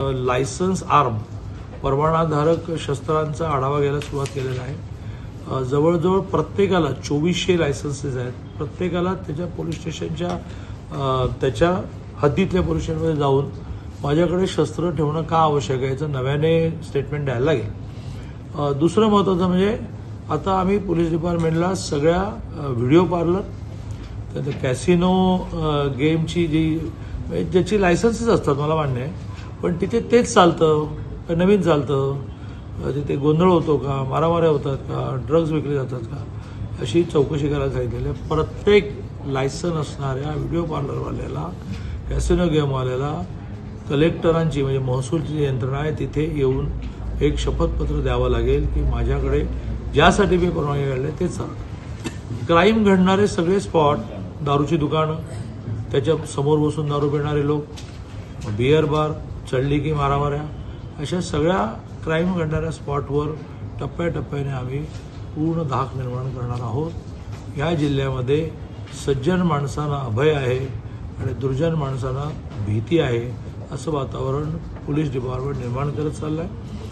Licence arm परवानाधारक शस्त्रांचा आढावा घ्यायला सुरुवात केलेला आहे. जवळजवळ प्रत्येकाला चोवीसशे लायसन्सेस आहेत. प्रत्येकाला त्याच्या पोलीस स्टेशनच्या त्याच्या हद्दीतल्या पोलीस स्टेशनमध्ये जाऊन माझ्याकडे शस्त्र ठेवणं का आवश्यक आहे याचं नव्याने स्टेटमेंट द्यायला लागेल. दुसरं महत्त्वाचं म्हणजे आता आम्ही पोलीस डिपार्टमेंटला सगळ्या व्हिडिओ पार्लर त्यानंतर कॅसिनो गेमची जी म्हणजे ज्याची लायसन्सेस असतात मला मान्य आहे पण तिथे तेच चालतं का नवीन चालतं. तिथे गोंधळ होतो का मारामाऱ्या होतात का ड्रग्ज विकले जातात का अशी चौकशी करायला सांगितलेली आहे. प्रत्येक लायसन असणाऱ्या व्हिडिओ पार्लरवाल्याला कॅसिनो गेमवाल्याला कलेक्टरांची म्हणजे महसूलची जी यंत्रणा आहे तिथे येऊन एक शपथपत्र द्यावं लागेल की माझ्याकडे ज्यासाठी मी परवानगी काढले तेच चालतं. क्राईम घडणारे सगळे स्पॉट दारूची दुकानं त्याच्यासमोर बसून दारू पिणारे लोक बिअर बार चढली की मारामाऱ्या अशा सगळ्या क्राईम घडणाऱ्या स्पॉटवर टप्प्याटप्प्याने आम्ही पूर्ण धाक निर्माण करणार आहोत. या जिल्ह्यामध्ये सज्जन माणसांना अभय आहे आणि दुर्जन माणसांना भीती आहे असं वातावरण पोलीस डिपार्टमेंट निर्माण करत चाललं आहे